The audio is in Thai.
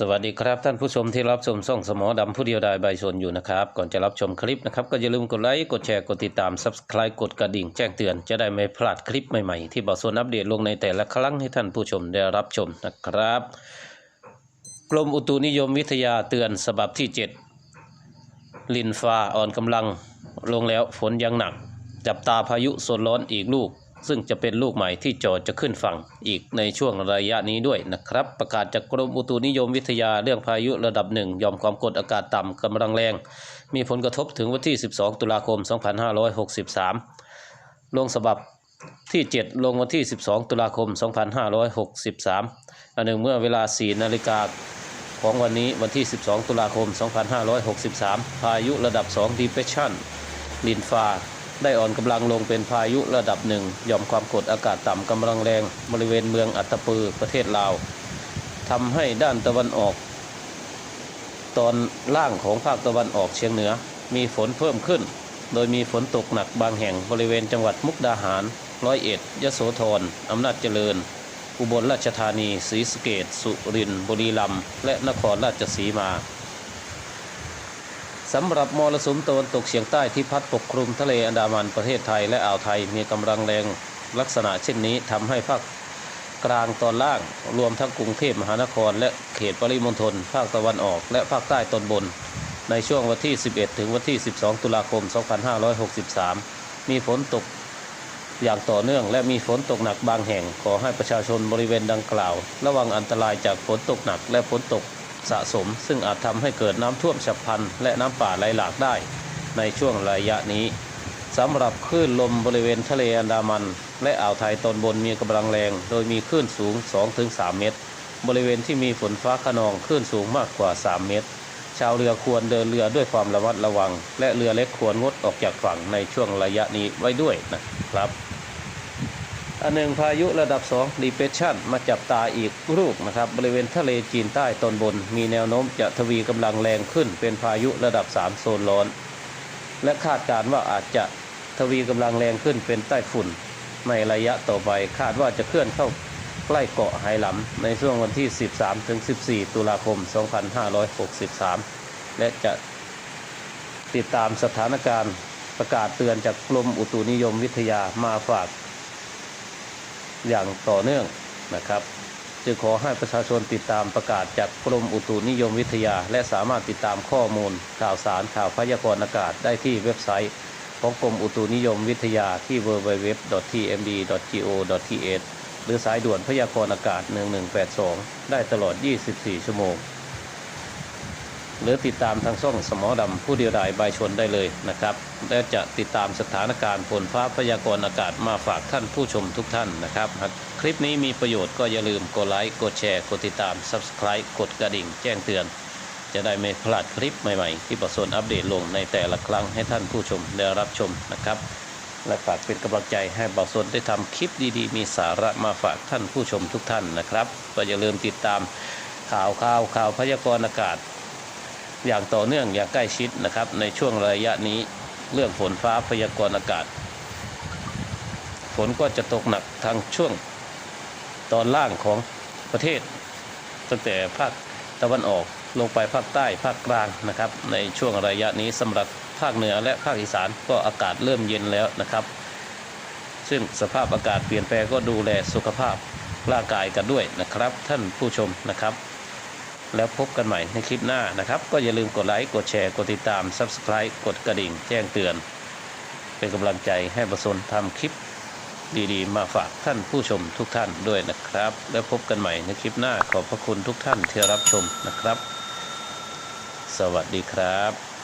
สวัสดีครับท่านผู้ชมที่รับชมส่องสมอดำผู้เดียวดายใบชนอยู่นะครับ ก่อนจะรับชมคลิปนะครับ ก็อย่าลืมกดไลค์กดแชร์กดติดตาม Subscribe กดกระดิ่งแจ้งเตือนจะได้ไม่พลาดคลิปใหม่ๆ ที่บอสนอัปเดตลงในแต่ละครั้งให้ท่านผู้ชมได้รับชมนะครับ กรมอุตุนิยมวิทยาเตือนฉบับที่ 7 ลินฟ้าอ่อนกำลังลงแล้วฝนยังหนัก จับตาพายุโซนร้อนอีกลูก ซึ่งจะเป็นลูกใหม่ที่จอจะขึ้นฝั่งอีกในช่วงระยะนี้ด้วยนะครับ ประกาศจากกรมอุตุนิยมวิทยาเรื่องพายุระดับหนึ่งยอมความกดอากาศต่ำกำลังแรง มีผลกระทบถึงวันที่ 12 ตุลาคม 2563 ลงฉบับที่ 7 ลงวันที่ 12 ตุลาคม 2563อันหนึ่งเมื่อเวลา 4 นาฬิกาของวันนี้วันที่ 12 ตุลาคม 2563 พายุระดับ 2 depression ลินฟ้า ได้อ่อนกำลังลงเป็นพายุระดับหนึ่งหย่อมความกดอากาศต่ำกำลังแรงบริเวณเมืองอัตตปือประเทศลาวทำให้ด้านตะวันออก ตอนล่างของภาคตะวันออกเฉียงเหนือ มีฝนเพิ่มขึ้น โดยมีฝนตกหนักบางแห่งบริเวณจังหวัดมุกดาหาร ร้อยเอ็ด ยโสธรอำนาจเจริญ อุบลราชธานีศรีสะเกดสุรินทร์บุรีรัมย์และนครราชสีมา สำหรับมรสุมตะวันตกเฉียงใต้ที่พัดปกคลุมทะเลอันดามันประเทศไทยและอ่าวไทยมีกำลังแรงลักษณะเช่นนี้ทำให้ภาคกลางตอนล่างรวมทั้งกรุงเทพมหานคร และเขตปริมณฑลภาคตะวันออก และภาคใต้ตอนบน ในช่วงวันที่ 11 ถึงวันที่ 12 ตุลาคม 2563 มีฝนตกอย่างต่อเนื่อง และมีฝนตกหนักบางแห่ง ขอให้ประชาชนบริเวณดังกล่าว ระวังอันตรายจากฝนตกหนักและฝนตก สะสม ซึ่งอาจทำให้เกิดน้ำท่วมฉับพลันและน้ำป่าไหลหลากได้ ในช่วงระยะนี้สำหรับคลื่นลมบริเวณทะเลอันดามัน และอ่าวไทยตอนบนมีกำลังแรง โดยมีคลื่นสูง 2-3 เมตร บริเวณที่มีฝนฟ้าขนองคลื่นสูงมากกว่า 3 เมตร ชาวเรือควรเดินเรือด้วยความระมัดระวัง และเรือเล็กควรงดออกจากฝั่งในช่วงระยะนี้ไว้ด้วยนะครับ อันหนึ่งพายุระดับ 2 depression มาจับตาอีกลูกนะครับ บริเวณทะเลจีนใต้ตอนบน มีแนวโน้มจะทวีกำลังแรงขึ้น เป็นพายุระดับ 3 โซนร้อน และคาดการณ์ว่าอาจจะทวีกำลังแรงขึ้นเป็นใต้ฝุ่น ในระยะต่อไปคาดว่าจะเคลื่อนเข้าใกล้เกาะไหหลำในช่วงวันที่ 13-14 ตุลาคม 2563 และจะติดตามสถานการณ์ประกาศเตือนจากกรมอุตุนิยมวิทยามาฝาก อย่างต่อเนื่องนะครับ จึงขอให้ประชาชนติดตามประกาศจากกรมอุตุนิยมวิทยา และสามารถติดตามข้อมูล ข่าวสารข่าวพยากรณ์อากาศได้ที่เว็บไซต์ ของกรมอุตุนิยมวิทยาที่ www.tmd.go.th หรือสายด่วนพยากรณ์อากาศ 1182 ได้ตลอด 24 ชั่วโมง หรือติดตามทางช่องสมอดำผู้เดียวดายบายชนได้เลยนะครับ และจะติดตามสถานการณ์ฝนฟ้าพยากรณ์อากาศมาฝากท่านผู้ชมทุกท่านนะครับหากคลิปนี้มีประโยชน์ก็อย่าลืมกดไลค์กดแชร์กดติดตาม Subscribe กดกระดิ่งแจ้งเตือน จะได้ไม่พลาดคลิปใหม่ๆ ที่ประสนอัปเดตลงในแต่ละครั้งให้ท่านผู้ชมได้รับชมนะครับและฝากเป็นกำลังใจให้บ่าวสนได้ทำคลิปดีๆ มีสาระมาฝากท่านผู้ชมทุกท่านนะครับก็อย่าลืมติดตามข่าวข่าวข่าวพยากรณ์อากาศ อย่างต่อเนื่องอย่างใกล้ชิดนะครับ ในช่วงระยะนี้เรื่องฝนฟ้าพยากรณ์อากาศ ฝนก็จะตกหนักทางช่วงตอนล่างของประเทศ ตั้งแต่ภาคตะวันออกลงไปภาคใต้ภาคกลางนะครับ ในช่วงระยะนี้สำหรับภาคเหนือและภาคอีสานก็อากาศเริ่มเย็นแล้วนะครับ ซึ่งสภาพอากาศเปลี่ยนแปลงก็ดูแลสุขภาพร่างกายกันด้วยนะครับ ท่านผู้ชมนะครับ แล้วพบกันใหม่ในคลิปหน้านะครับ ก็อย่าลืมกดไลค์กดแชร์กดติดตาม Subscribe กดกระดิ่ง แจ้งเตือน เป็นกำลังใจให้ประสนทำคลิปดีๆ มาฝากท่านผู้ชมทุกท่านด้วยนะครับ แล้วพบกันใหม่ในคลิปหน้าขอบพระคุณทุกท่านที่รับชมนะครับ สวัสดีครับ